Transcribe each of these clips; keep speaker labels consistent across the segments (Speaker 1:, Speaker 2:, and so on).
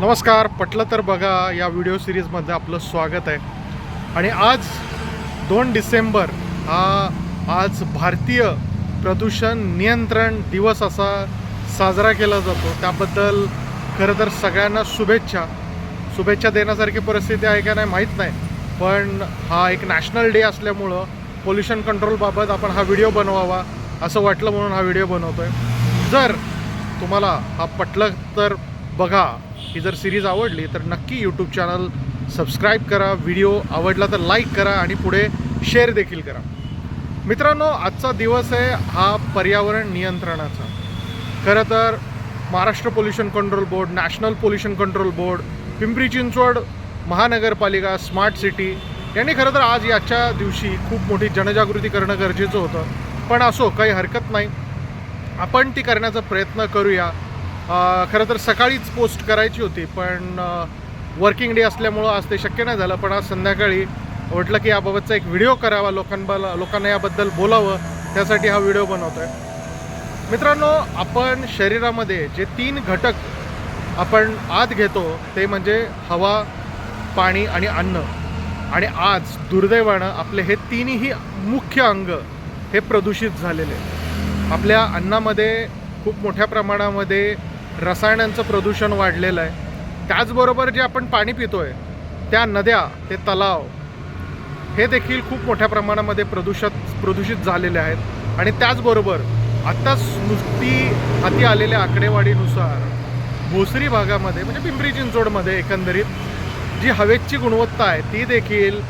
Speaker 1: नमस्कार. पटलं तर बघा या व्हिडिओ सिरीजमध्ये आपलं स्वागत आहे. आणि आज दोन डिसेंबर हा आज भारतीय प्रदूषण नियंत्रण दिवस असा साजरा केला जातो. त्याबद्दल खरं तर सगळ्यांना शुभेच्छा. शुभेच्छा देण्यासारखी परिस्थिती आहे का नाही माहीत नाही. पण हा एक नॅशनल डे असल्यामुळं पोल्युशन कंट्रोलबाबत आपण हा व्हिडिओ बनवावा असं वाटलं म्हणून हा व्हिडिओ बनवतो आहे जर तुम्हाला हा पटलं तर बघा ही जर सिरीज आवडली तर नक्की यूट्यूब चॅनल सबस्क्राईब करा व्हिडिओ आवडला तर लाईक करा आणि पुढे शेअर देखील करा. मित्रांनो आजचा दिवस आहे हा पर्यावरण नियंत्रणाचा. खरं तर Maharashtra pollution control board national pollution control board Pimpri Chinchwad महानगरपालिका स्मार्ट सिटी यांनी खरं तर आज याच्या दिवशी खूप मोठी जनजागृती करणं गरजेचं होतं. पण असो काही हरकत नाही. आपण ती करण्याचा प्रयत्न करूया. खरं तर सकाळीच पोस्ट करायची होती पण वर्किंग डे असल्यामुळं आज ते शक्य नाही झालं. पण आज संध्याकाळी म्हटलं की याबाबतचा एक व्हिडिओ करावा लोकांबाला लोकांना याबद्दल बोलावं त्यासाठी हा व्हिडिओ बनवतो आहे मित्रांनो आपण शरीरामध्ये जे तीन घटक आपण आत घेतो ते म्हणजे हवा पाणी आणि अन्न. आणि आज दुर्दैवानं आपले हे तिन्ही मुख्य अंग हे प्रदूषित झालेले. आपल्या अन्नामध्ये खूप मोठ्या प्रमाणामध्ये रसायनांचं प्रदूषण वाढलेलं आहे. त्याचबरोबर जे आपण पाणी पितोय त्या नद्या ते तलाव हे देखील खूप मोठ्या प्रमाणामध्ये प्रदूषित प्रदूषित झालेले आहेत. आणि त्याचबरोबर आत्ताच नुसती हाती आलेल्या आकडेवाडीनुसार भोसरी भागामध्ये म्हणजे पिंपरी चिंचवडमध्ये एकंदरीत जी हवेची गुणवत्ता आहे ती देखील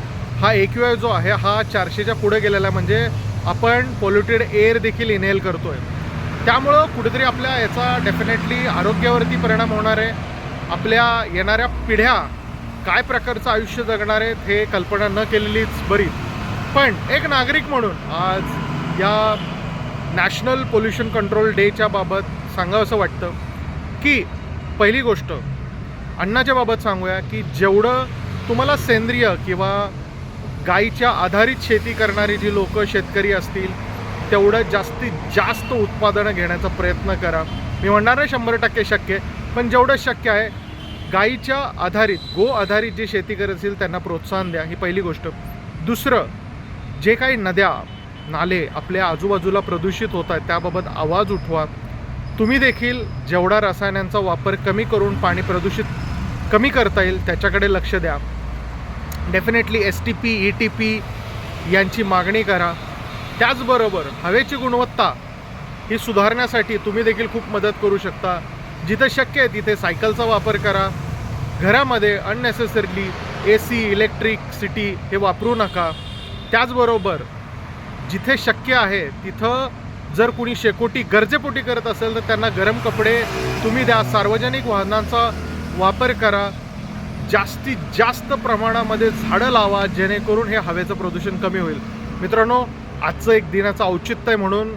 Speaker 1: हा एक्यू जो आहे हा चारशेच्या पुढे गेलेला आहे. म्हणजे आपण पोल्युटेड एअर देखील इनहेल करतोय. त्यामुळं कुठेतरी आपल्या याचा डेफिनेटली आरोग्यावरती परिणाम होणार आहे. आपल्या येणाऱ्या पिढ्या काय प्रकारचं आयुष्य जगणार आहेत हे कल्पना न केलेलीच बरी. पण एक नागरिक म्हणून आज या नॅशनल पोल्युशन कंट्रोल डेच्या बाबत सांगावं वाटतं की पहिली गोष्ट अन्नाच्या बाबत सांगूया की जेवढं तुम्हाला सेंद्रिय किंवा गाईच्या आधारित शेती करणारी जी लोक शेतकरी असतील तेवढं जास्तीत जास्त उत्पादनं घेण्याचा प्रयत्न करा. मी म्हणणार आहे शंभर टक्के शक्य पण जेवढं शक्य आहे गाईच्या आधारित गो आधारित जे शेती करत असेल त्यांना प्रोत्साहन द्या ही पहिली गोष्ट. दुसरं जे काही नद्या नाले आपल्या आजूबाजूला प्रदूषित होत आहेत त्याबाबत आवाज उठवा. तुम्ही देखील जेवढा रसायनांचा वापर कमी करून पाणी प्रदूषित कमी करता येईल त्याच्याकडे लक्ष द्या. Definitely S T P E T P यांची मागणी करा. त्याचबरोबर हवेची गुणवत्ता ही सुधारण्यासाठी तुम्ही देखील खूप मदत करू शकता. जिथं शक्य आहे तिथे सायकलचा वापर करा. घरामध्ये unnecessarily A C electricity हे वापरू नका. त्याचबरोबर जिथे शक्य आहे तिथं जर कुणी शेकोटी गरजेपोटी करत असेल तर त्यांना गरम कपडे तुम्ही द्या. सार्वजनिक वाहनांचा वापर करा. जास्तीत जास्त प्रमाणामध्ये झाडं लावा जेणेकरून हे हवेचं प्रदूषण कमी होईल. मित्रांनो आजचं एक दिनाचं औचित्य आहे म्हणून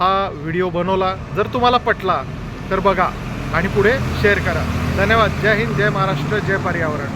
Speaker 1: हा व्हिडिओ बनवला. जर तुम्हाला पटला तर बघा आणि पुढे शेअर करा. धन्यवाद. जय हिंद जय महाराष्ट्र जय पर्यावरण.